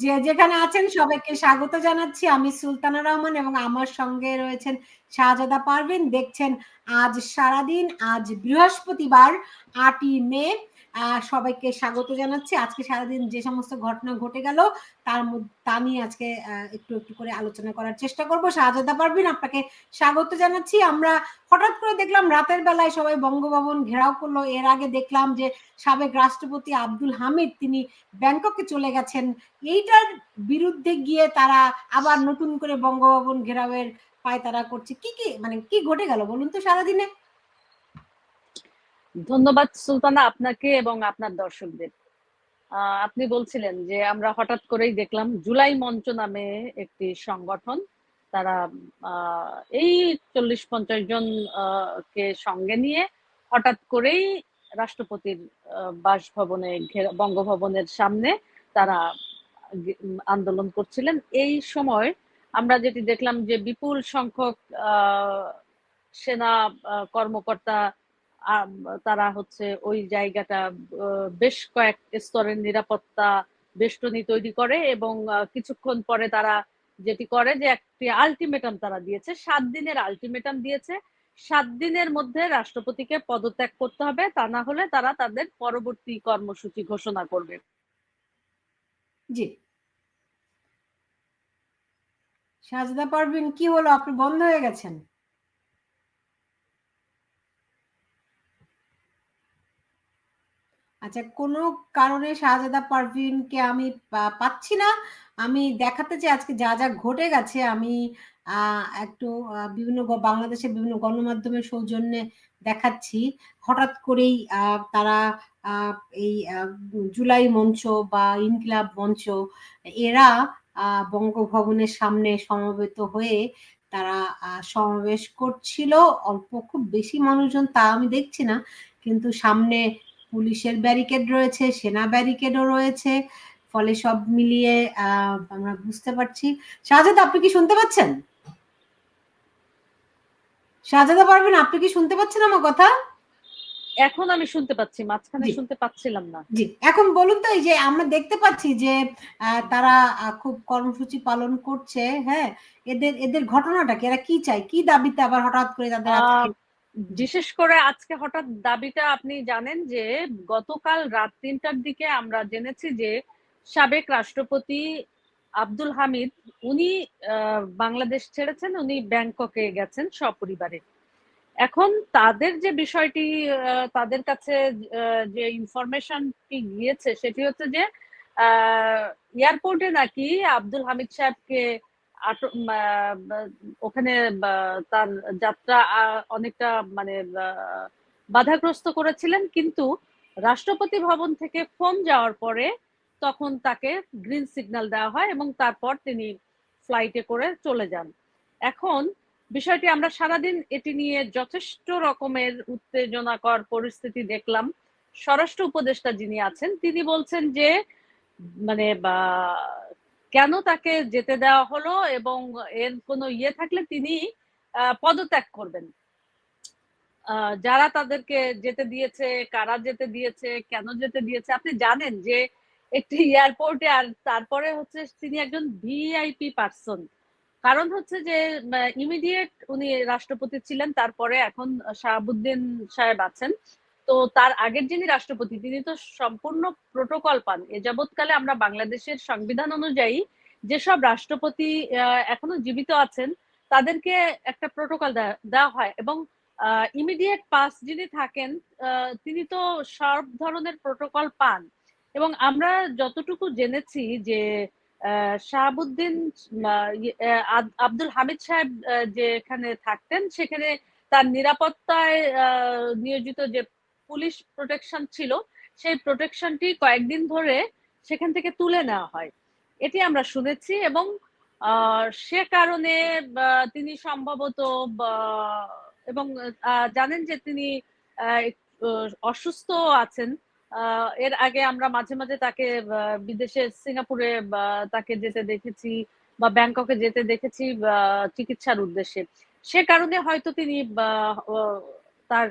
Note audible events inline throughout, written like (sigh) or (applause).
যে যেখানে আছেন সবাইকে স্বাগত জানাচ্ছি। আমি সুলতানা রহমান এবং আমার সঙ্গে রয়েছেন শাহজাদা পারভিন। দেখছেন আজ সারাদিন, আজ বৃহস্পতিবার, আটই মে সবাইকে স্বাগত জানাচ্ছি। আজকে সারাদিন যে সমস্ত ঘটনা ঘটে গেল, তার তা নিয়ে আজকে একটু একটু করে আলোচনা করার চেষ্টা করব। শাহজাদা পারবিন আপনাকে স্বাগত জানাচ্ছি। আমরা হঠাৎ করে দেখলাম রাতের বেলায় সবাই বঙ্গভবন ঘেরাও করল। এর আগে দেখলাম যে সাবেক রাষ্ট্রপতি আব্দুল হামিদ, তিনি ব্যাংককে চলে গেছেন। এইটার বিরুদ্ধে গিয়ে তারা আবার নতুন করে বঙ্গভবন ঘেরাওয়ের পায় তারা করছে। কি কি মানে কি ঘটে গেল বলুন তো সারাদিনে? ধন্যবাদ সুলতানা আপনাকে এবং আপনার দর্শকদের। আপনি বলছিলেন যে আমরা হঠাৎ করেই দেখলাম জুলাই মঞ্চ নামে একটি সংগঠন। তারা এই চল্লিশ পঞ্চাশ জন কে সঙ্গে নিয়ে হঠাৎ করেই রাষ্ট্রপতির বাসভবনে বঙ্গভবনের সামনে তারা আন্দোলন করছিলেন। এই সময় আমরা যেটি দেখলাম যে বিপুল সংখ্যক সেনা কর্মকর্তা তারা হচ্ছে ওই জায়গাটা বেশ কয়েক স্তরের নিরাপত্তা বেষ্টনী তৈরি করে এবং কিছুক্ষণ পরে তারা যেটি করে যে একটি আলটিমেটাম তারা দিয়েছে, সাত দিনের আলটিমেটাম দিয়েছে। সাত দিনের মধ্যে রাষ্ট্রপতিকে পদত্যাগ করতে হবে, তা না হলে তারা তাদের পরবর্তী কর্মসূচি ঘোষণা করবে। জি। সাজদা পারবেন কি হলো? আপনি বন্ধ হয়ে গেছেন? আচ্ছা কোনো কারণে শাহজাদা পারভিনকে আমি পাচ্ছি না। আমি দেখাতে চাই আজকে যা যা ঘটে গেছে। আমি একটু বিভিন্ন বাংলাদেশের বিভিন্ন গণমাধ্যমের সৌজন্যে দেখাচ্ছি। হঠাৎ করেই তারা এই জুলাই মঞ্চ বা ইনকিলাব মঞ্চ, এরা বঙ্গভবনের সামনে সমবেত হয়ে তারা সমাবেশ করছিল। অল্প খুব বেশি মানুষজন তা আমি দেখছি না। কিন্তু সামনে পুলিশের ব্যারিকেড রয়েছে সেনা ব্যারিকেডও রয়েছে ফলে সব মিলিয়ে আমরা বুঝতে পারছি। শাহজাদ আপনি কি শুনতে পাচ্ছেন? শাহজাদা পারবেন আপনি কি শুনতে পাচ্ছেন আমার কথা? এখন আমি শুনতে পাচ্ছি মাঝখানে শুনতে পাচ্ছিলাম না। জি এখন বলুন তো এই যে আমরা দেখতে পাচ্ছি যে তারা খুব কর্মসূচি পালন করছে হ্যাঁ? এদের এদের ঘটনাটা কি? এরা কি চায়? কি দাবিতে আবার হঠাৎ করে তাদের বিশেষ করে আজকে হঠাৎ দাবিটা আপনি জানেন যে, গতকাল রাত তিনটার দিকে আমরা জেনেছি যে, সাবেক রাষ্ট্রপতি আব্দুল হামিদ, উনি বাংলাদেশ ছেড়েছেন, উনি ব্যাংককে গেছেন সপরিবারে। এখন তাদের যে বিষয়টি তাদের কাছে যে ইনফরমেশনটি গিয়েছে, সেটি হচ্ছে যে এয়ারপোর্টে নাকি আব্দুল হামিদ সাহেবকে ওখানে তার যাত্রা অনেকটা মানে বাধাগ্রস্ত করেছিলেন, কিন্তু রাষ্ট্রপতি ভবন থেকে ফোন যাওয়ার পরে তখন তাকে গ্রিন সিগন্যাল দেওয়া হয় এবং তারপর তিনি ফ্লাইটে করে চলে যান। এখন বিষয়টি আমরা সারাদিন এটি নিয়ে যথেষ্ট রকমের উত্তেজনাকর পরিস্থিতি দেখলাম। স্বরাষ্ট্র উপদেষ্টা যিনি আছেন, তিনি বলছেন যে মানে কেন তাকে যেতে দেওয়া হলো এবং এর কোনো ইয়ে থাকলে তিনি পদত্যাগ করবেন? যারা তাদেরকে যেতে দিয়েছে, কারা যেতে দিয়েছে, কেন যেতে দিয়েছে, আপনি জানেন যে একটি এয়ারপোর্টে আর তারপরে হচ্ছে তিনি একজন ভিআইপি পার্সন। কারণ হচ্ছে যে ইমিডিয়েট উনি রাষ্ট্রপতি ছিলেন, তারপরে এখন শাহাবুদ্দিন সাহেব আছেন। তো তার আগের যিনি রাষ্ট্রপতি, তিনি তো সম্পূর্ণ প্রোটোকল পান। এ যাবৎকালে আমরা বাংলাদেশের সংবিধান অনুযায়ী যেসব রাষ্ট্রপতি এখনও জীবিত আছেন, তাদেরকে একটা প্রোটোকল দেওয়া হয় এবং ইমিডিয়েট পাস যিনি থাকেন তিনি তো সব ধরনের প্রোটোকল পান। এবং আমরা যতটুকু জেনেছি যে শাহাবুদ্দিন আব্দুল হামিদ সাহেব যেখানে থাকতেন, সেখানে তার নিরাপত্তায় নিয়োজিত যে পুলিশ প্রোটেকশন ছিল, সেই প্রোটেকশনটি কয়েকদিন ধরে সেখান থেকে তুলে নেওয়া হয়। এটি আমরা শুনেছি এবং সে কারণে তিনি সম্ভবত এবং জানেন যে তিনি অসুস্থ আছেন। এর আগে আমরা মাঝে মাঝে তাকে বিদেশে সিঙ্গাপুরে তাকে যেতে দেখেছি বা ব্যাংককে যেতে দেখেছি চিকিৎসার উদ্দেশ্যে। সে কারণে হয়তো তিনি তার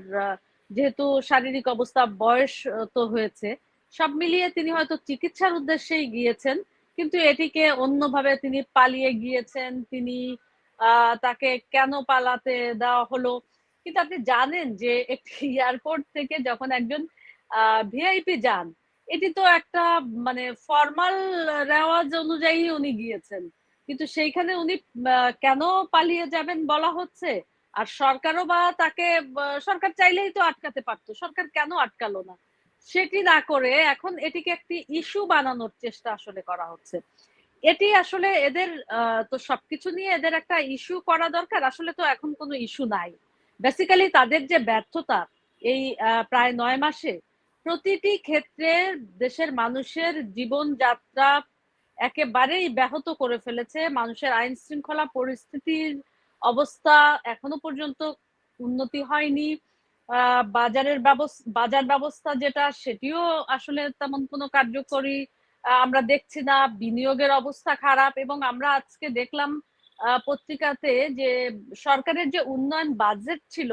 যেহেতু শারীরিক অবস্থা বয়স তো হয়েছে, সব মিলিয়ে তিনি হয়তো চিকিৎসার উদ্দেশ্যেই গিয়েছেন, কিন্তু এটিকে অন্যভাবে তিনি পালিয়ে গিয়েছেন। তিনি তাকে কেন পালাতে দেওয়া হলো? কিন্তু আপনি জানেন যে একটি এয়ারপোর্ট থেকে যখন একজন ভিআইপি যান, এটি তো একটা মানে ফর্মাল রেওয়াজ অনুযায়ী উনি গিয়েছেন। কিন্তু সেইখানে উনি কেন পালিয়ে যাবেন বলা হচ্ছে? আর সরকারও বা তাকে সরকার চাইলেই তো আটকাতে পারতো। সরকার কেন আটকালো না? সেটি না করে এখন এটিকে একটি ইস্যু বানানোর চেষ্টা আসলে করা হচ্ছে। এটি আসলে এদের তো সবকিছু নিয়ে এদের একটা ইস্যু করা দরকার। আসলে তো এখন কোনো ইস্যু নাই। বেসিক্যালি তাদের যে ব্যর্থতা এই প্রায় নয় মাসে, প্রতিটি ক্ষেত্রে দেশের মানুষের জীবনযাত্রা একেবারেই ব্যাহত করে ফেলেছে। মানুষের আইন শৃঙ্খলা পরিস্থিতির অবস্থা এখনও পর্যন্ত উন্নতি হয়নি। বাজারের ব্যবস্থা বাজার ব্যবস্থা যেটা, সেটিও আসলে তেমন কোনো কার্যকরী আমরা দেখছি না। বিনিয়োগের অবস্থা খারাপ এবং আমরা আজকে দেখলাম পত্রিকাতে যে সরকারের যে উন্নয়ন বাজেট ছিল,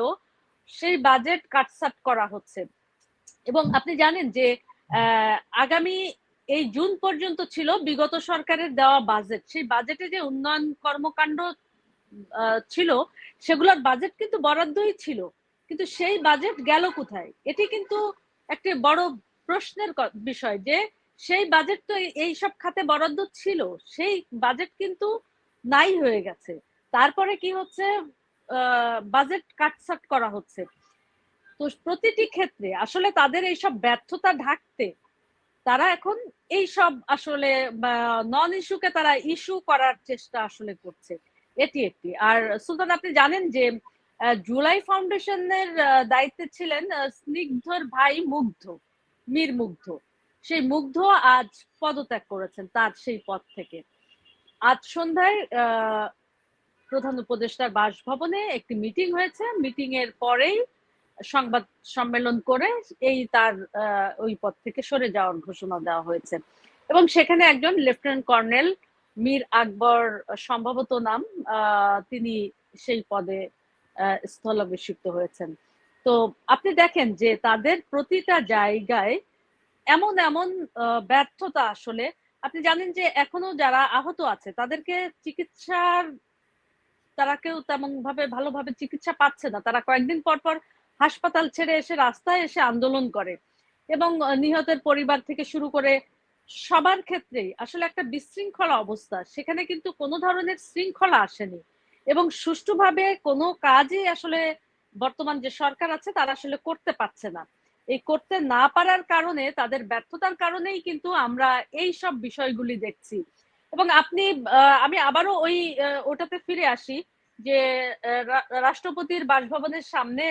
সেই বাজেট কাটসাট করা হচ্ছে। এবং আপনি জানেন যে আগামী এই জুন পর্যন্ত ছিল বিগত সরকারের দেওয়া বাজেট। সেই বাজেটে যে উন্নয়ন কর্মকাণ্ড ছিল, সেগুলোর বাজেট কিন্তু বরাদ্দই ছিল। কিন্তু সেই বাজেট গেল কোথায়? এটি কিন্তু একটি বড় প্রশ্নের বিষয় যে সেই বাজেট তো এই সব খাতে বরাদ্দ ছিল, সেই বাজেট কিন্তু নাই হয়ে গেছে। তারপরে কি হচ্ছে? বাজেট কাটসাট করা হচ্ছে। তো প্রতিটি ক্ষেত্রে আসলে তাদের এইসব ব্যর্থতা ঢাকতে তারা এখন এই সব আসলে নন ইস্যুকে তারা ইস্যু করার চেষ্টা আসলে করছে। এটি একটি আর সুলতান, আপনি জানেন যে জুলাই ফাউন্ডেশনের দায়িত্বে ছিলেন স্নিগ্ধর ভাই মুগ্ধ, মীর মুগ্ধ। সেই মুগ্ধ আজ পদত্যাগ করেছেন, তার সেই পদ থেকে। আজ সন্ধ্যায় প্রধান উপদেষ্টার বাসভবনে একটি মিটিং হয়েছে। মিটিং এর পরেই সংবাদ সম্মেলন করে এই তার ওই পদ থেকে সরে যাওয়ার ঘোষণা দেওয়া হয়েছে। এবং সেখানে একজন লেফটেন্যান্ট কর্নেল মীর আকবর সম্ভবত নাম তিনি সেই পদে স্থলাভিষিক্ত হয়েছেন। তো আপনি দেখেন যে তাদের প্রতিটা জায়গায় এমন এমন ব্যর্থতা আসলে, আপনি জানেন যে এখনও যারা আহত আছে, তাদেরকে চিকিৎসার, তারা কেউ তেমন ভাবে ভালোভাবে চিকিৎসা পাচ্ছে না। তারা কয়েকদিন পর পর হাসপাতাল ছেড়ে এসে রাস্তায় এসে আন্দোলন করে এবং নিহতের পরিবার থেকে শুরু করে সবার ক্ষেত্রেই আসলে একটা বিশৃঙ্খলা অবস্থা। সেখানে কিন্তু কোনো ধরনের শৃঙ্খলা আসেনি এবং সুষ্ঠুভাবে কোনো কাজই আসলে বর্তমান যে সরকার আছে তারা আসলে করতে পারছে না। এই করতে না পারার কারণে, তাদের ব্যর্থতার কারণেই কিন্তু আমরা এই সব বিষয়গুলি দেখছি। এবং আপনি আমি আবারও ওই ওটাতে ফিরে আসি যে রাষ্ট্রপতির বাসভবনের সামনে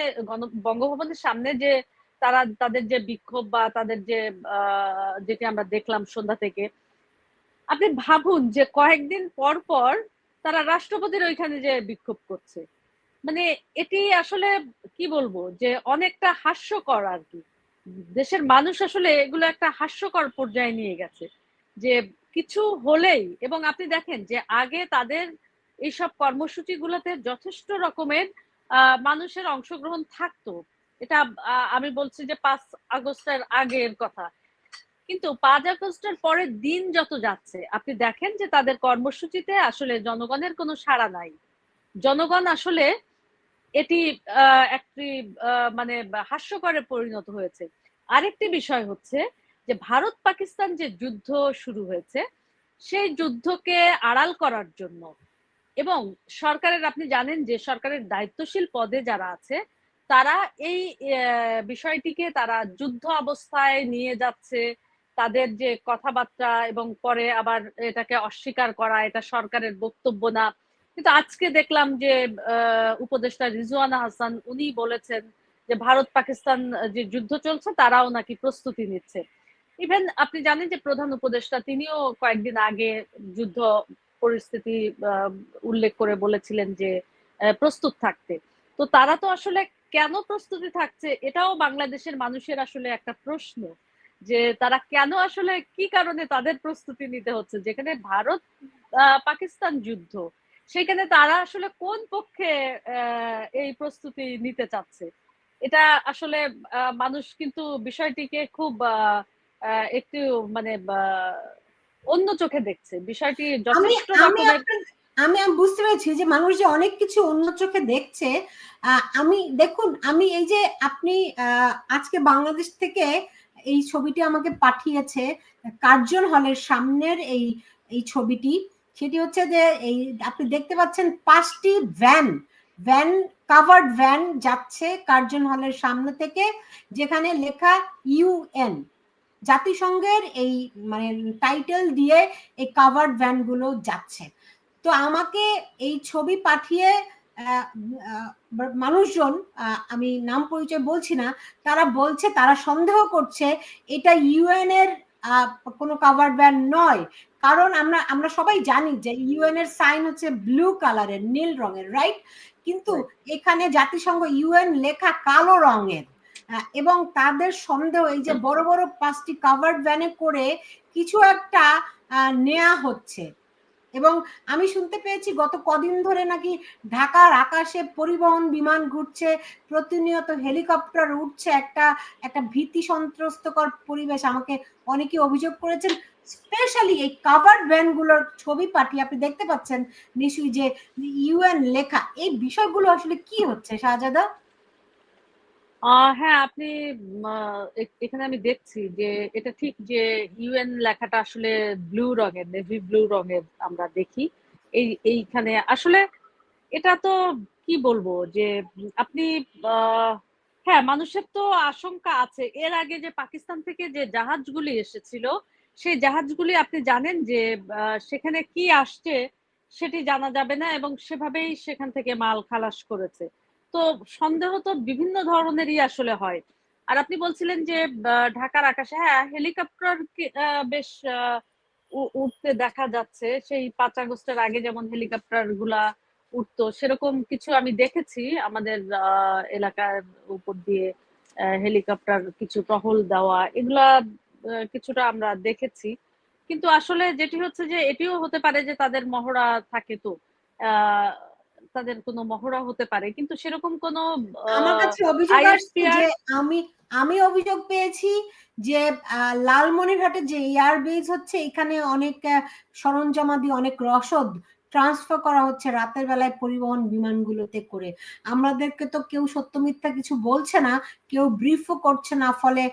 বঙ্গভবনের সামনে যে তারা তাদের যে বিক্ষোভ বা তাদের যে যেটি আমরা দেখলাম সন্ধ্যা থেকে, আপনি ভাবুন যে কয়েকদিন পর পর তারা রাষ্ট্রপতির ওইখানে যে বিক্ষোভ করছে। মানে এটি আসলে কি বলব যে অনেকটা হাস্যকর আর কি। দেশের মানুষ আসলে এগুলো একটা হাস্যকর পর্যায়ে নিয়ে গেছে যে কিছু হলেই, এবং আপনি দেখেন যে আগে তাদের এইসব কর্মসূচিগুলোতে যথেষ্ট রকমের মানুষের অংশগ্রহণ থাকতো। এটা আমি বলছি যে পাঁচ আগস্টের আগের কথা। কিন্তু পাঁচ আগস্টের পরের দিন যত যাচ্ছে, আপনি দেখেন যে তাদের কর্মসূচিতে আসলে জনগণের কোনো সাড়া নাই। জনগণ আসলে এটি একটি মানে হাস্যকরে পরিণত হয়েছে। আরেকটি বিষয় হচ্ছে যে ভারত পাকিস্তান যে যুদ্ধ শুরু হয়েছে, সেই যুদ্ধকে আড়াল করার জন্য এবং সরকারের, আপনি জানেন যে সরকারের দায়িত্বশীল পদে যারা আছে তারা এই বিষয়টিকে তারা যুদ্ধ অবস্থায় নিয়ে যাচ্ছে। তাদের যে কথাবার্তা এবং পরে আবার এটাকে অস্বীকার করা, এটা সরকারের বক্তব্য না। কিন্তু আজকে দেখলাম যে উপদেষ্টা রিজওয়ানা হাসান উনি বলেছেন যে, ভারত পাকিস্তান যে যুদ্ধ চলছে তারাও নাকি প্রস্তুতি নিচ্ছে। ইভেন আপনি জানেন যে, প্রধান উপদেষ্টা তিনিও কয়েকদিন আগে যুদ্ধ পরিস্থিতি উল্লেখ করে বলেছিলেন যে প্রস্তুত থাকতে। তো তারা তো আসলে কেন প্রস্তুতি থাকছে এটাও বাংলাদেশের মানুষের আসলে একটা প্রশ্ন যে তারা কেন আসলে কি কারণে তাদের প্রস্তুতি নিতে হচ্ছে? যেখানে ভারত পাকিস্তান যুদ্ধ সেখানে তারা আসলে কোন পক্ষে এই প্রস্তুতি নিতে চাচ্ছে? এটা আসলে মানুষ কিন্তু বিষয়টিকে খুব একটু মানে অন্য চোখে দেখছে। বিষয়টি যথেষ্ট আমি আমি বুঝতে পেরেছি যে মানুষ যে অনেক কিছু অন্য চোখে দেখছে আমি, দেখুন, আমি এই যে আপনি আজকে বাংলাদেশ থেকে এই ছবিটি আমাকে পাঠিয়েছে কার্জন হলের সামনের এই এই ছবিটি। সেটি হচ্ছে যে এই, আপনি দেখতে পাচ্ছেন পাঁচটি ভ্যান ভ্যান, কাভার্ড ভ্যান যাচ্ছে কার্জন হলের সামনে থেকে, যেখানে লেখা ইউএন জাতিসংঘের এই মানে টাইটেল দিয়ে এই কাভার্ড ভ্যানগুলো যাচ্ছে। তো আমাকে এই ছবি পাঠিয়ে মানুষজন আমি নাম পরিচয় বলছি না তারা বলছে তারা সন্দেহ করছে এটা ইউএন এর কোনো কাভার্ড ভ্যান নয়। কারণ আমরা আমরা সবাই জানি যে ইউএন এর সাইন হচ্ছে ব্লু কালারের নীল রঙের রাইট কিন্তু এখানে জাতিসংঘ ইউএন লেখা কালো রঙের এবং তাদের সন্দেহ এই যে বড় বড় পাঁচটি কাভার্ড ভ্যানে করে কিছু একটা নেয়া হচ্ছে। এবং আমি শুনতে পেয়েছি গত কদিন ধরে নাকি ঢাকার আকাশে পরিবহন বিমান ঘুরছে, প্রতিনিয়ত হেলিকপ্টার উঠছে একটা একটা ভীতি সন্ত্রস্তকর পরিবেশ আমাকে অনেকে অভিযোগ করেছেন স্পেশালি এই কাভার্ড ভ্যানগুলোর ছবি পাঠিয়ে আপনি দেখতে পাচ্ছেন নিশ্চয়ই যে ইউএন লেখা, এই বিষয়গুলো আসলে কি হচ্ছে, শাহজাদা? হ্যাঁ আপনি এখানে আমি দেখছি যে এটা ঠিক যে ইউএন লেখাটা আসলে ব্লু রঙের নেভি ব্লু রঙের আমরা দেখি। এই, এইখানে আসলে এটা তো কি বলব যে আপনি হ্যাঁ মানুষের তো আশঙ্কা আছে। এর আগে যে পাকিস্তান থেকে যে জাহাজগুলি এসেছিল, সেই জাহাজগুলি আপনি জানেন যে সেখানে কি আসছে সেটি জানা যাবে না এবং সেভাবেই সেখান থেকে মাল খালাস করেছে। তো সন্দেহ তো বিভিন্ন ধরনেরই আসলে হয়। আর আপনি বলছিলেন যে ঢাকার আকাশে হ্যাঁ হেলিকপ্টার বেশ উঠতে দেখা যাচ্ছে। সেই পাঁচ আগস্টের আগে যেমন হেলিকপ্টারগুলা উঠতো সেরকম কিছু আমি দেখেছি আমাদের এলাকার উপর দিয়ে হেলিকপ্টার কিছু টহল দেওয়া এগুলা কিছুটা আমরা দেখেছি। কিন্তু আসলে যেটি হচ্ছে যে এটিও হতে পারে যে তাদের মহড়া থাকে তো। আহ, তাদের কোনো মহড়া হতে পারে। কিন্তু সেরকম কোনো আমার কাছে অভিযোগ আসছে যে আমি আমি অভিযোগ পেয়েছি যে আহ, লালমনিরহাটে যে এয়ার বেস হচ্ছে এখানে অনেক সরঞ্জামাদি অনেক রসদ ট্রান্সফার করা হচ্ছে রাতের বেলায় পরিবহন বিমানগুলোতে করে। আমাদেরকে তো কেউ সত্য মিথ্যা কিছু বলছে না, কেউ ব্রিফও করছে না, ফলে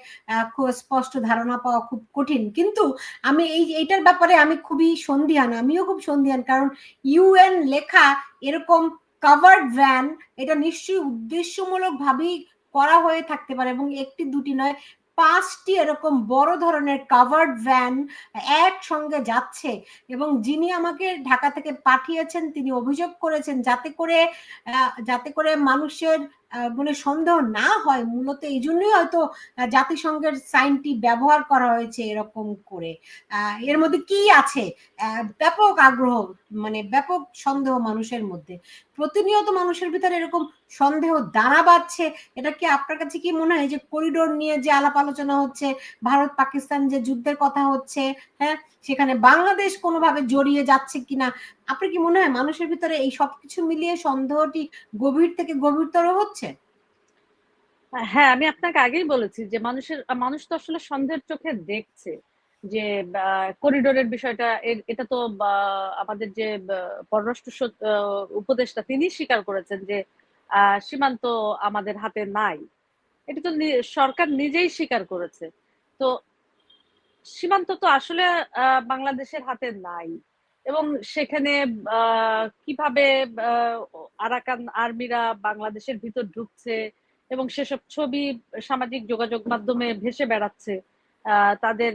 খুব স্পষ্ট ধারণা পাওয়া খুব কঠিন। কিন্তু আমি এই, এইটার ব্যাপারে আমি খুবই সন্ধিহান, আমিও খুব সন্দিহান কারণ ইউএন লেখা এরকম কাভার্ড ভ্যান এটা নিশ্চয়ই উদ্দেশ্যমূলক ভাবেই করা হয়ে থাকতে পারে এবং একটি দুটি নয় পাঁচটি এরকম বড় ধরনের কাভার্ড ভ্যান একসঙ্গে যাচ্ছে এবং যিনি আমাকে ঢাকা থেকে পাঠিয়েছেন, তিনি অভিযোগ করেছেন যাতে করে যাতে করে মানুষের মানে সন্দেহ না হয়। মূলত এই জন্যই হয়তো জাতিসংঘের সাইনটি ব্যবহার করা হয়েছে এরকম করে। এর মধ্যে কি আছে? ব্যাপক আগ্রহ মানে ব্যাপক সন্দেহ মানুষের মধ্যে। প্রতিনিয়ত মানুষের ভিতরে এরকম সন্দেহ দানা বাড়ছে এটা কি আপনার কাছে কি মনে হয় যে করিডোর নিয়ে যে আলাপ আলোচনা হচ্ছে, ভারত পাকিস্তান যে যুদ্ধের কথা হচ্ছে হ্যাঁ সেখানে বাংলাদেশ কোনোভাবে জড়িয়ে যাচ্ছে কিনা আপনার কি মনে হয় মানুষের ভিতরে এই সবকিছু মিলিয়ে সন্দেহটি গভীর থেকে গভীরতর হচ্ছে? হ্যাঁ আমি আপনাকে আগেই বলেছি যে মানুষের, মানুষ তো আসলে সন্দেহের চোখে দেখছে যে করিডোরের বিষয়টা এটা তো আমাদের যে পররাষ্ট্র উপদেষ্টা তিনি স্বীকার করেছেন যে সীমান্ত আমাদের হাতে নাই। এটা তো সরকার নিজেই স্বীকার করেছে। তো সীমান্ত তো আসলে বাংলাদেশের হাতে নাই। এবং সেখানে কীভাবে আরাকান আর্মিরা বাংলাদেশের ভিতর ঢুকছে এবং সেসব ছবি সামাজিক যোগাযোগ মাধ্যমে ভেসে বেড়াচ্ছে তাদের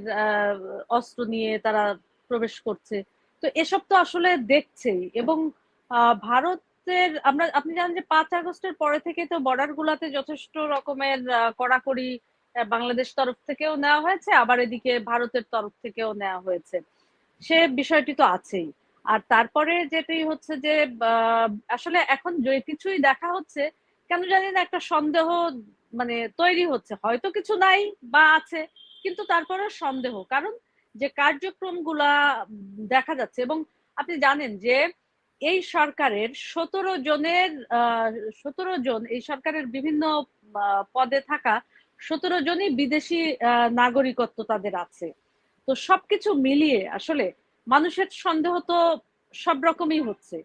অস্ত্র নিয়ে তারা প্রবেশ করছে। তো এসব তো আসলে দেখছেই এবং ভারতের, আমরা, আপনি জানেন যে পাঁচ আগস্টের পরে থেকে তো বর্ডার গুলাতে যথেষ্ট রকমের কড়াকড়ি বাংলাদেশ তরফ থেকেও নেওয়া হয়েছে, আবার এদিকে ভারতের তরফ থেকেও নেওয়া হয়েছে। সে বিষয়টি তো আছেই। আর তারপরে যেটি হচ্ছে যে আসলে এখন যে কিছুই দেখা হচ্ছে, কেন জানি না একটা সন্দেহ মানে তৈরি হচ্ছে। হয়তো কিছু নাই বা আছে, কিন্তু তারপরে সন্দেহ। কারণ যে কার্যক্রমগুলা দেখা যাচ্ছে এবং আপনি জানেন যে, এই সরকারের সতেরো জনের সতেরো জন, এই সরকারের বিভিন্ন পদে থাকা সতেরো জনই বিদেশি নাগরিকত্ব তাদের আছে। তো সবকিছু মিলিয়ে আসলে মানুষের সন্দেহ তো সব রকমই হচ্ছে।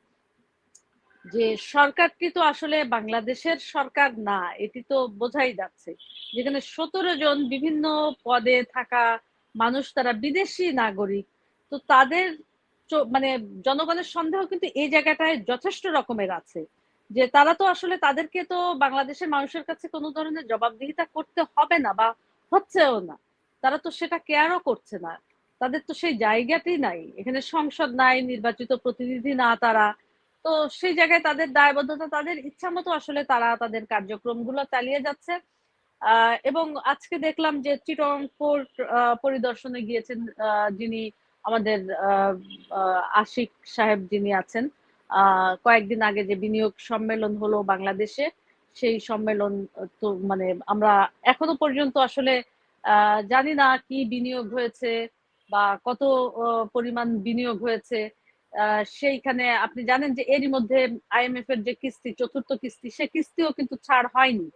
যে সরকারটি তো আসলে বাংলাদেশের সরকার না, এটি তো বোঝাই যাচ্ছে। যেখানে সতেরো জন বিভিন্ন পদে থাকা মানুষ তারা বিদেশি নাগরিক, তো তাদের মানে জনগণের সন্দেহ কিন্তু এই জায়গাটায় যথেষ্ট রকমের আছে। যে তারা তো আসলে তাদেরকে তো বাংলাদেশের মানুষের কাছে কোনো ধরনের জবাবদিহিতা করতে হবে না বা হচ্ছেও না। তারা তো সেটা কেয়ারও করছে না। তাদের তো সেই জায়গাতেই নাই। এখানে সংসদ নাই নির্বাচিত প্রতিনিধি না তারা। তো সেই জায়গায় তাদের দায়বদ্ধতা তাদের ইচ্ছা মতো আসলে তারা তাদের কার্যক্রমগুলো চালিয়ে যাচ্ছে। এবং আজকে দেখলাম যে চিটং আহ, পরিদর্শনে গিয়েছেন যিনি আমাদের আশিক সাহেব যিনি আছেন। কয়েকদিন আগে যে বিনিয়োগ সম্মেলন হলো বাংলাদেশে সেই সম্মেলন তো মানে আমরা এখনও পর্যন্ত আসলে জানি না কি বিনিয়োগ হয়েছে বা কত পরিমাণ বিনিয়োগ হয়েছে। সেইখানে আপনি জানেন যে এরই মধ্যে আইএমএফ এর যে কিস্তি, চতুর্থ কিস্তি, সে কিস্তিও কিন্তু ছাড় হয়নি।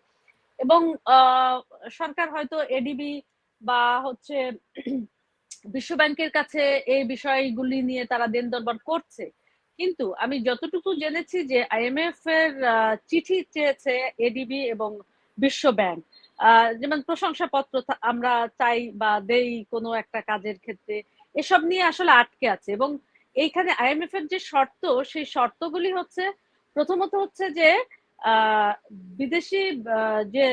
এবং সরকার হয়তো এডিবি বা হচ্ছে (clears throat) বিশ্ব ব্যাংকের কাছে এই বিষয়গুলি নিয়ে তারা দেন দরবার করছে। কিন্তু আমি যতটুকু জেনেছি যে আইএমএফ এর চিঠি চেয়েছে এডিবি এবং বিশ্ব ব্যাংক যেমন প্রশংসাপত্র আমরা চাই বা দেই কোনো একটা কাজের ক্ষেত্রে, এসব নিয়ে আসলে আটকে আছে। এবং এইখানে আইএমএফ এর যে শর্ত, সেই শর্তগুলি হচ্ছে, প্রথমত হচ্ছে যে বিদেশি যে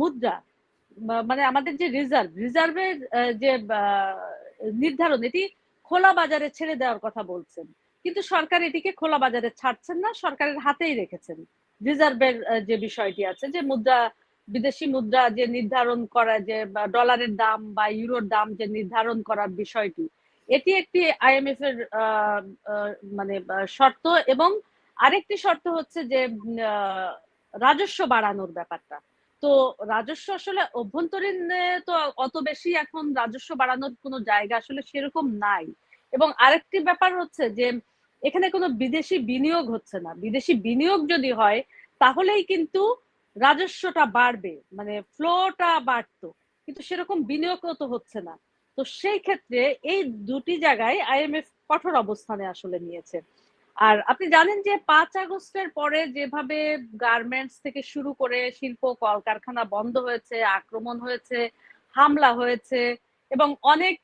মুদ্রা মানে আমাদের যে রিজার্ভ, রিজার্ভের যে নির্ধারণ, এটি খোলা বাজারে ছেড়ে দেওয়ার কথা বলছেন। কিন্তু সরকার এটিকে খোলা বাজারে ছাড়ছেন না, সরকারের হাতেই রেখেছেন। রিজার্ভের যে বিষয়টি আছে, যে মুদ্রা বিদেশি মুদ্রা যে নির্ধারণ করা যে ডলারের দাম বা ইউরোর দাম যে নির্ধারণ করার বিষয়টি এটি একটি আইএমএফ এর আহ, আহ, মানে শর্ত এবং আরেকটি শর্ত হচ্ছে যে আহ, রাজস্ব বাড়ানোর ব্যাপারটা। তো রাজস্ব আসলে অভ্যন্তরীণ তো অত বেশি এখন রাজস্ব বাড়ানোর কোনো জায়গা আসলে সেরকম নাই। এবং আরেকটি ব্যাপার হচ্ছে যে এখানে কোনো বিদেশি বিনিয়োগ হচ্ছে না। বিদেশি বিনিয়োগ যদি হয় তাহলেই কিন্তু রাজস্বটা বাড়বে মানে ফ্লোটা বাড়তো, কিন্তু সেরকম বিনিয়োগও তো হচ্ছে না। তো সেই ক্ষেত্রে এই দুটি জায়গায় আইএমএফ কঠোর অবস্থানে আসলে নিয়েছে। আর আপনি জানেন যে পাঁচ আগস্টের পরে যেভাবে গার্মেন্টস থেকে শুরু করে শিল্প, কলকারখানা বন্ধ হয়েছে, আক্রমণ হয়েছে, হামলা হয়েছে, এবং অনেক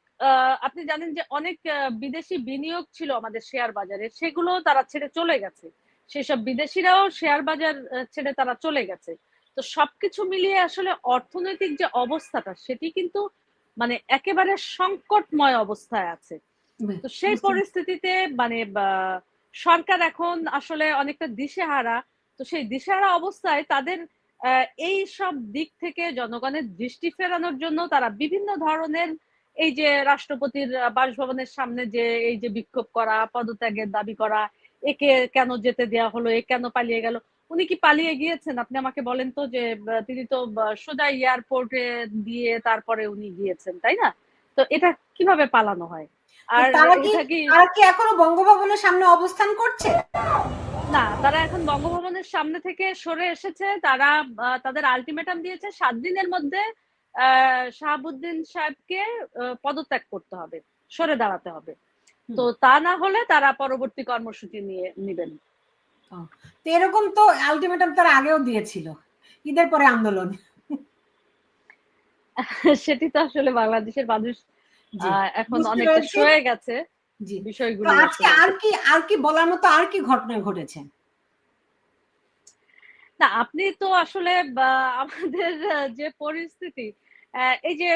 আপনি জানেন যে অনেক বিদেশি বিনিয়োগ ছিল আমাদের শেয়ার বাজারে সেগুলো তারা ছেড়ে চলে গেছে। সেসব বিদেশিরাও শেয়ার বাজার ছেড়ে তারা চলে গেছে। তো সবকিছু মিলিয়ে আসলে অর্থনৈতিক যে অবস্থাটা সেটি কিন্তু মানে একেবারে সংকটময় অবস্থায় আছে। তো সেই পরিস্থিতিতে মানে সরকার এখন আসলে অনেকটা দিশেহারা। তো সেই দিশেহারা অবস্থায় তাদের এই সব দিক থেকে জনগণের দৃষ্টি ফেরানোর জন্য তারা বিভিন্ন ধরনের এই যে রাষ্ট্রপতির বাসভবনের সামনে যে এই যে বিক্ষোভ করা পদত্যাগের দাবি করা একে কেন যেতে দেওয়া হলো এ কেন পালিয়ে গেল? উনি কি পালিয়ে গিয়েছেন? আপনি আমাকে বলেন তো যে তিনি তো সোজা এয়ারপোর্টে দিয়ে তারপরে উনি গিয়েছেন তাই না? তো এটা কীভাবে পালানো হয়? আর তারা কি এখনও বঙ্গভবনের সামনে অবস্থান করছে? না তারা এখন বঙ্গভবনের সামনে থেকে সরে এসেছে। তারা তাদের আলটিমেটাম দিয়েছে সাত দিনের মধ্যে আহ, শাহাবুদ্দিন সাহেবকে পদত্যাগ করতে হবে সরে দাঁড়াতে হবে। তো তা না হলে তারা পরবর্তী কর্মসূচি নিয়ে নেবেন। তো এরকম তো আলটিমেটাম তার আগেও দিয়েছিল। ঈদের পরে আন্দোলন। (laughs) সেটি তো আসলে বাংলাদেশের মানুষ এখন অনেকটা সয়ে গেছে বিষয়গুলো আজকে আর কি আর কি বলার মতো আর কি ঘটনা ঘটেছে? না আপনি তো আসলে আমাদের যে পরিস্থিতি এই যে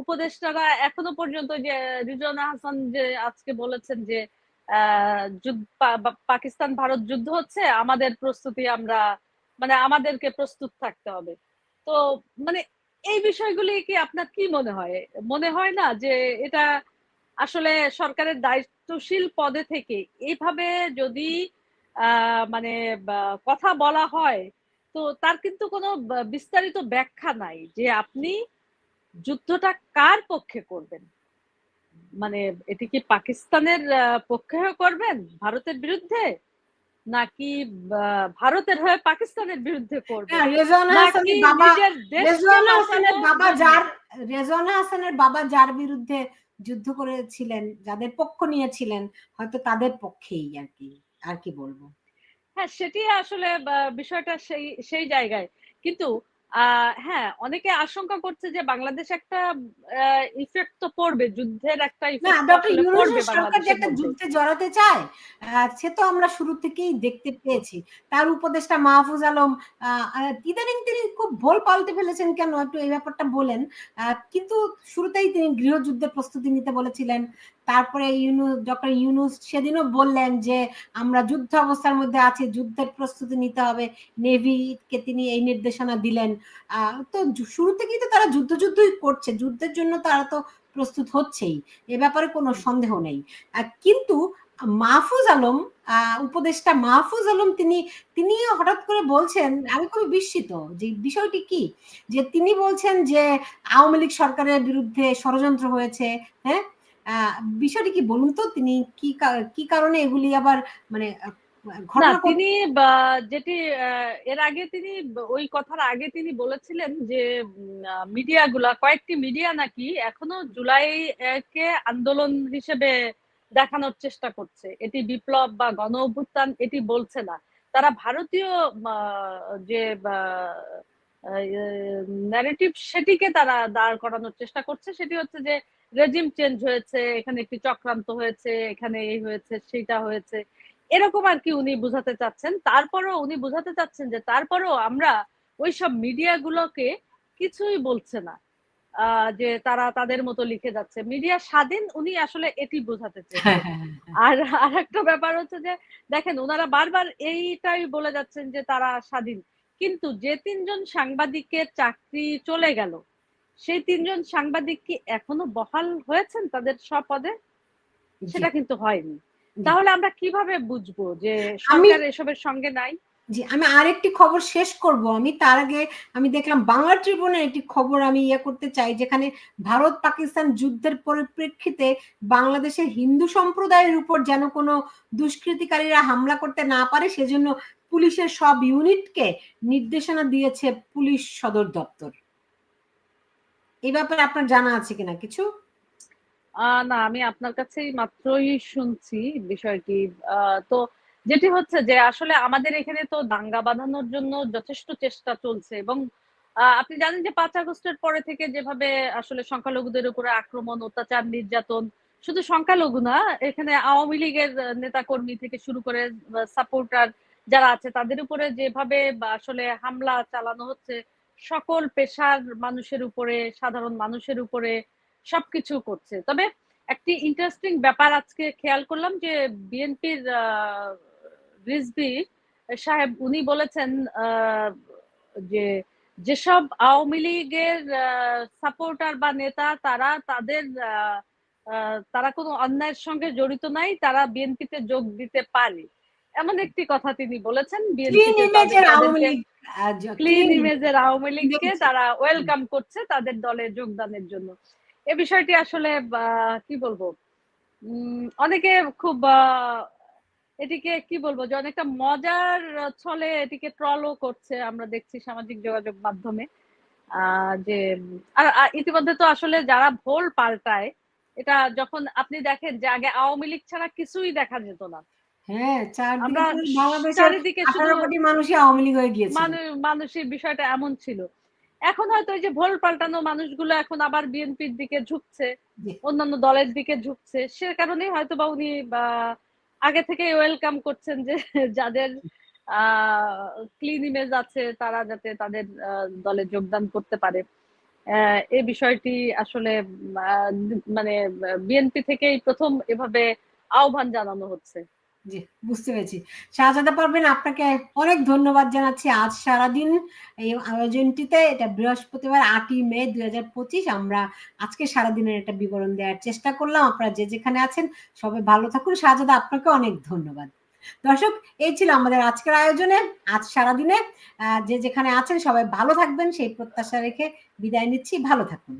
উপদেষ্টারা এখনও পর্যন্ত যে রিজওয়ানা হাসান যে আজকে বলেছেন যে পাকিস্তান ভারত যুদ্ধ হচ্ছে, আমাদের প্রস্তুতি আমরা মানে আমাদেরকে প্রস্তুত থাকতে হবে। তো মানে এই বিষয়গুলি কি আপনার কি মনে হয়? মনে হয় না যে এটা আসলে সরকারের দায়িত্বশীল পদে থেকে এইভাবে যদি মানে কথা বলা হয়, তো তার কিন্তু কোনো বিস্তারিত ব্যাখ্যা নাই যে আপনি যুদ্ধটা কার পক্ষে করবেন? মানে এটি কি পাকিস্তানের পক্ষে করবেন? ভারতের বিরুদ্ধে? নাকি ভারতের হয়ে পাকিস্তানের বিরুদ্ধে করবেন? হ্যাঁ, বাবা? যার রেজওয়ানা হাসানের বাবা যার বিরুদ্ধে যুদ্ধ করেছিলেন যাদের পক্ষ নিয়েছিলেন হয়তো তাদের পক্ষেই আর কি আর কি বলব? হ্যাঁ সেটি আসলে বিষয়টা সেই সেই জায়গায়। কিন্তু হ্যাঁ অনেকে আশঙ্কা করছে যে বাংলাদেশ একটা ইফেক্ট তো পড়বে যুদ্ধের একটা ইফেক্ট ডক্টর আসলে পড়বে সরকার যে একটা যুদ্ধে জড়াতে চায় সে তো আমরা শুরু থেকেই দেখতে পেয়েছি। তার উপদেষ্টা মাহফুজ আলম ইদানিং তিনি খুব ভোল পাল্টে ফেলেছেন কেন? একটু এই ব্যাপারটা বলেন। আহ, কিন্তু শুরুতেই তিনি গৃহযুদ্ধের প্রস্তুতি নিতে বলেছিলেন। তারপরে ইউনুস ডক্টর ইউনুস সেদিনও বললেন যে, আমরা যুদ্ধ অবস্থার মধ্যে আছি, যুদ্ধের প্রস্তুতি নিতে হবে। নেভিকে তিনি এই নির্দেশনা দিলেন। তো শুরু থেকেই তো তারা যুদ্ধ যুদ্ধই করছে, যুদ্ধের জন্য তারা তো প্রস্তুত হচ্ছেই, এ ব্যাপারে কোনো সন্দেহ নেই। কিন্তু মাহফুজ আলম উপদেষ্টা মাহফুজ আলম তিনি তিনি হঠাৎ করে বলছেন, আমি খুবই বিস্মিত যে বিষয়টি কি? যে তিনি বলছেন যে, আওয়ামী লীগ সরকারের বিরুদ্ধে ষড়যন্ত্র হয়েছে হ্যাঁ? বিষয়টি কি বলুন তো? তিনি কি কি কারণে এগুলি আবার মানে তিনি যেটি এর আগে তিনি ওই কথার আগে তিনি বলেছিলেন যে মিডিয়া গুলা কয়েকটি মিডিয়া নাকি এখনও জুলাই কে আন্দোলন হিসেবে দেখানোর চেষ্টা করছে। এটি বিপ্লব বা গণ অভ্যুত্থান এটি বলছে না। তারা ভারতীয় যে ন্যারেটিভ সেটিকে তারা দাঁড় করানোর চেষ্টা করছে। সেটি হচ্ছে যে রেজিম চেঞ্জ হয়েছে এখানে একটি চক্রান্ত হয়েছে এখানে এই হয়েছে সেটা হয়েছে। এরকম আর কি উনি বুঝাতে চাচ্ছেন। তারপরও উনি বুঝাতে চাচ্ছেন যে তারপরও আমরা ওইসব মিডিয়া গুলোকে কিছুই বলছে না যে তারা তাদের মতো লিখে যাচ্ছে। মিডিয়া স্বাধীন উনি আসলে এটি বোঝাতে চেয়েছেন। হ্যাঁ হ্যাঁ হ্যাঁ। আর আর একটা ব্যাপার হচ্ছে যে দেখেন ওনারা বারবার এইটাই বলে যাচ্ছেন যে তারা স্বাধীন। কিন্তু যে তিনজন সাংবাদিকের চাকরি চলে গেল সেই তিনজন সাংবাদিক কি এখনও বহাল হয়েছেন তাদের স্বপদে? সেটা কিন্তু হয়নি। তাহলে আমরা কীভাবে বুঝব যে সরকার এসবের সঙ্গে নাই? জি আমি আরেকটি খবর শেষ করব। আমি তার আগে আমি দেখলাম বাংলা ট্রিবিউনের একটি খবর আমি ইয়ে করতে চাই যেখানে ভারত পাকিস্তান যুদ্ধের পরিপ্রেক্ষিতে বাংলাদেশের হিন্দু সম্প্রদায়ের উপর যেন কোনো দুষ্কৃতিকারীরা হামলা করতে না পারে সেজন্য পুলিশের সব ইউনিটকে নির্দেশনা দিয়েছে পুলিশ সদর দপ্তর। এই ব্যাপারে আপনার জানা আছে কিনা কিছু? না, আমি আপনার কাছেই মাত্রই শুনছি বিষয়টি। তো যেটি হচ্ছে যে আসলে আমাদের এখানে তো দাঙ্গা বাঁধানোর জন্য যথেষ্ট চেষ্টা চলছে এবং আপনি জানেন যে পাঁচ আগস্টের পরে থেকে যেভাবে আসলে সংখ্যালঘুদের উপরে আক্রমণ, অত্যাচার, নির্যাতন, শুধু সংখ্যালঘু না, এখানে আওয়ামী লীগের নেতা কর্মী থেকে শুরু করে সাপোর্টার যারা আছে তাদের উপরে যেভাবে আসলে হামলা চালানো হচ্ছে সকল পেশার মানুষের উপরে, সাধারণ মানুষের উপরে সবকিছু করছে। তবে একটি ইন্টারেস্টিং ব্যাপার আজকে খেয়াল করলাম যে বিএনপির রিজভি সাহেব উনি বলেছেন যে যেসব আওয়ামী লীগের সাপোর্টার বা নেতা তারা তাদের তারা কোনো অন্যায়ের সঙ্গে জড়িত নাই, তারা বিএনপিতে যোগ দিতে পারে। এমন একটি কথা তিনি বলেছেন ক্লিন ইমেজের আওয়ামী লীগকে তারা ওয়েলকাম করছে তাদের দলে যোগদানের জন্য। এ বিষয়টি আসলে কি বলব? অনেকে খুব এটিকে কি বলব যে অনেকটা মজার ছলে এটিকে ট্রলও করছে। আমরা দেখছি সামাজিক যোগাযোগ মাধ্যমে আহ, যে আর ইতিমধ্যে তো আসলে যারা ভোল পাল্টায় এটা যখন আপনি দেখেন যে আগে আওয়ামী লীগ ছাড়া কিছুই দেখা যেত না। হ্যাঁ আমরা চারদিকে পুরো বাংলাদেশের চারিদিকে আঠারো কোটি মানুষই আওয়ামী লীগ হয়ে গিয়েছে। মানুষের বিষয়টা এমন ছিল। এখন হয়তো ওই যে ভোল পাল্টানো মানুষগুলো এখন আবার বিএনপির দিকে ঝুঁকছে অন্যান্য দলের দিকে ঝুঁকছে। সে কারণেই হয়তো বা উনি আগে থেকে ওয়েলকাম করছেন যে যাদের ক্লিন ইমেজ আছে তারা যাতে তাদের দলে যোগদান করতে পারে। আহ, এই বিষয়টি আসলে মানে বিএনপি থেকেই প্রথম এভাবে আহ্বান জানানো হচ্ছে। জি, বুঝতে পেরেছি। শাহজাদা পারবেন। আপনাকে অনেক ধন্যবাদ জানাচ্ছি। আজ সারাদিন এই আয়োজনটিতে এটা বৃহস্পতিবার আটই মে দুই আমরা আজকে সারাদিনের একটা বিবরণ দেওয়ার চেষ্টা করলাম। আপনারা যে যেখানে আছেন সবাই ভালো থাকুন। শাহজাদা আপনাকে অনেক ধন্যবাদ। দর্শক, এই ছিল আমাদের আজকের আয়োজনে। আজ সারাদিনে যে যেখানে আছেন সবাই ভালো থাকবেন। সেই প্রত্যাশা রেখে বিদায় নিচ্ছি। ভালো থাকুন।